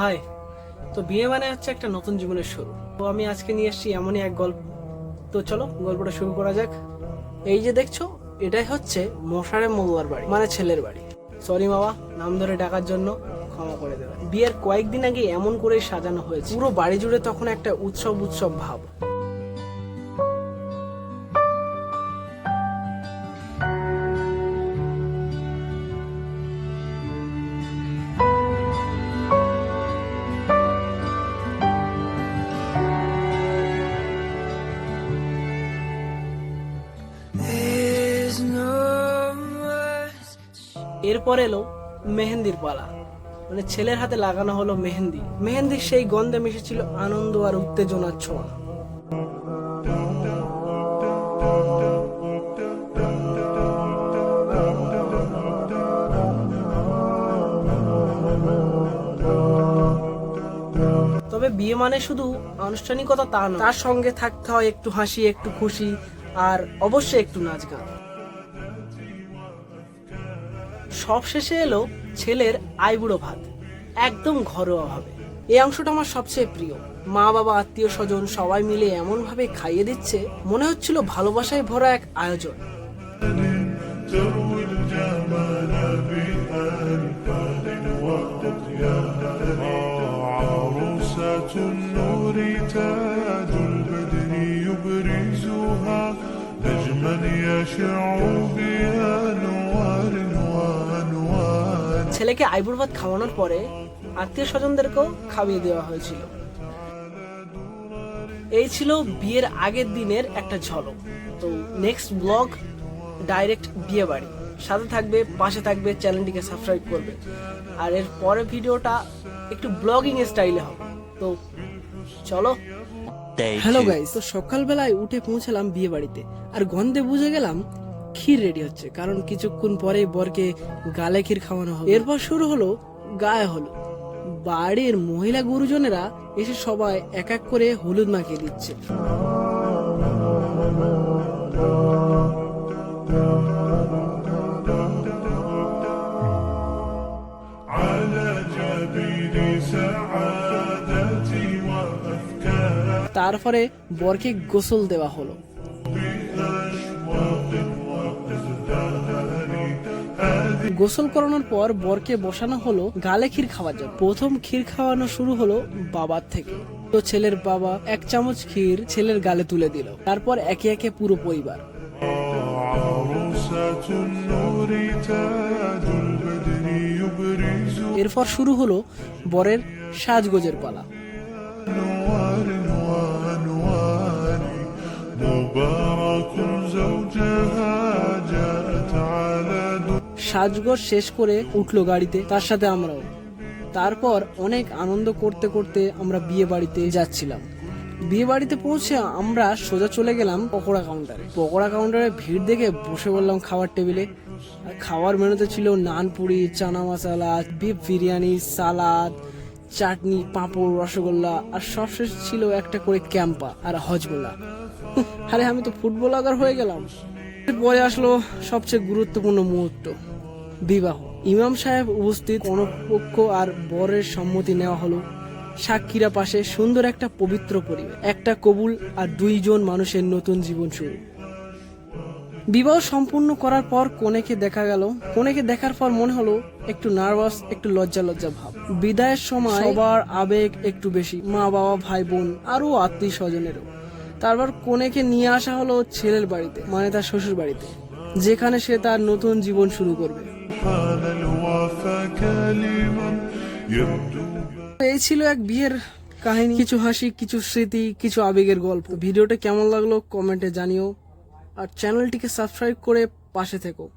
High, তো বিয়ে মানে হচ্ছে একটা নতুন জীবনের শুরু। তো আমি আজকে নিয়ে এসেছি এমনই এক গল্প। তো চলো, গল্পটা শুরু করা যাক। এই যে দেখছ, এটাই হচ্ছে মশারে মৌলার বাড়ি মানে ছেলের বাড়ি। সরি বাবা নাম ধরে ডাকার জন্য ক্ষমা করে দেবে বিয়ের কয়েকদিন আগে এমন করেই সাজানো হয়েছে। পুরো বাড়ি জুড়ে তখন একটা উৎসব উৎসব ভাব। এরপর এলো মেহেন্দির পালা। মানে ছেলের হাতে লাগানো হলো মেহেন্দি। মেহেন্দির সেই গন্ধে মিশেছিল আনন্দ আর উত্তেজনার ছোঁয়া। তবে বিয়ে মানে শুধু আনুষ্ঠানিকতা তা নয়। তার সঙ্গে থাকতে হয় একটু হাসি, একটু খুশি, আর অবশ্যই একটু নাচ গান। সব শেষে এলো ছেলের আইবুড়ো ভাত একদম ঘরোয়া ভাবে এই অংশটা আমার সবচেয়ে প্রিয় মা বাবা আত্মীয় স্বজন সবাই মিলে এমন ভাবে খাইয়ে দিচ্ছে মনে হচ্ছিল ভালোবাসায় ভরা এক আয়োজন تروي الجمال ছেলেকে আইবুড়ো ভাত খাওয়ানোর পরে আত্মীয় স্বজনদেরকেও খাইয়ে দেওয়া হয়েছিল। এই ছিল বিয়ের আগের দিনের একটা ঝলক। তো নেক্সট ব্লগ ডাইরেক্ট বিয়ে বাড়ি। সাথে থাকবে পাশে থাকবে চ্যানেলটিকে সাবস্ক্রাইব করবে। আর এর পরে ভিডিওটা একটু ব্লগিং স্টাইলে হবে। তো চলো। হ্যালো গাইস তো সকালবেলায় উঠে পৌঁছালাম বিয়ে বাড়িতে। আর গন্ধে বুঝে গেলাম ক্ষীর রেডি হচ্ছে, কারণ কিছুক্ষণ পরেই বরকে গালে ক্ষীর খাওয়ানো হবে। এরপর শুরু হলো গায়ে হলো বাড়ির মহিলা গুরুজনেরা এসে সবাই এক এক করে হলুদ মাখিয়ে দিচ্ছে। তারপরে বরকে গোসল দেওয়া হলো। গোসল করানোর পর বরকে বসানো হলো গালে ক্ষীর খাওয়ার জন্য। প্রথম ক্ষীর খাওয়ানো শুরু হলো বাবার থেকে। তো ছেলের বাবা এক চামচ ক্ষীর ছেলের গালে তুলে দিল। তারপর একে একে পুরো পরিবার। এরপর শুরু হলো বরের সাজগোজের পালা। সাজগোজ শেষ করে উঠল গাড়িতে, তার সাথে আমরাও। তারপর অনেক আনন্দ করতে করতে আমরা বিয়ে বাড়িতে যাচ্ছিলাম। বিয়ে বাড়িতে পৌঁছে আমরা সোজা চলে গেলাম পকোড়া কাউন্টারে পকোড়া কাউন্টারে ভিড় দেখে বসে বললাম খাওয়ার টেবিলে খাওয়ার মেনুতে ছিল নান পুরি, চানা মশলা বিফ বিরিয়ানি সালাদ চাটনি, পাঁপড়, রসগোল্লা, আর সবশেষ ছিল একটা করে ক্যাম্পা আর হজগোল্লা। আরে আমি তো ফুটবল আগার হয়ে গেলাম। পরে আসলো সবচেয়ে গুরুত্বপূর্ণ মুহূর্ত। বিবাহ। ইমাম সাহেব উপস্থিত পক্ষ আর বরের সম্মতি নেওয়া হলো। সাক্ষীরা পাশে সুন্দর একটা পবিত্র পরিবেশ একটা কবুল আর দুইজন মানুষের নতুন জীবন শুরু। বিবাহ সম্পূর্ণ করার পর কনেকে দেখা গেল। কনেকে দেখার পর মনে হলো একটু নার্ভাস, একটু লজ্জা লজ্জা ভাব। বিদায়ের সময় সবার আবেগ একটু বেশি। মা, বাবা, ভাই, বোন আরও আত্মীয় স্বজনেরও। তারপর কনেকে নিয়ে আসা হলো ছেলের বাড়িতে মানে তার শ্বশুর বাড়িতে যেখানে সে তার নতুন জীবন শুরু করবে। এই ছিল এক বিয়ের কাহিনী। কিছু হাসি, কিছু স্মৃতি, কিছু আবেগের গল্প। ভিডিওটা কেমন লাগল কমেন্টে জানিও। আর চ্যানেলটিকে সাবস্ক্রাইব করে পাশে থেকো।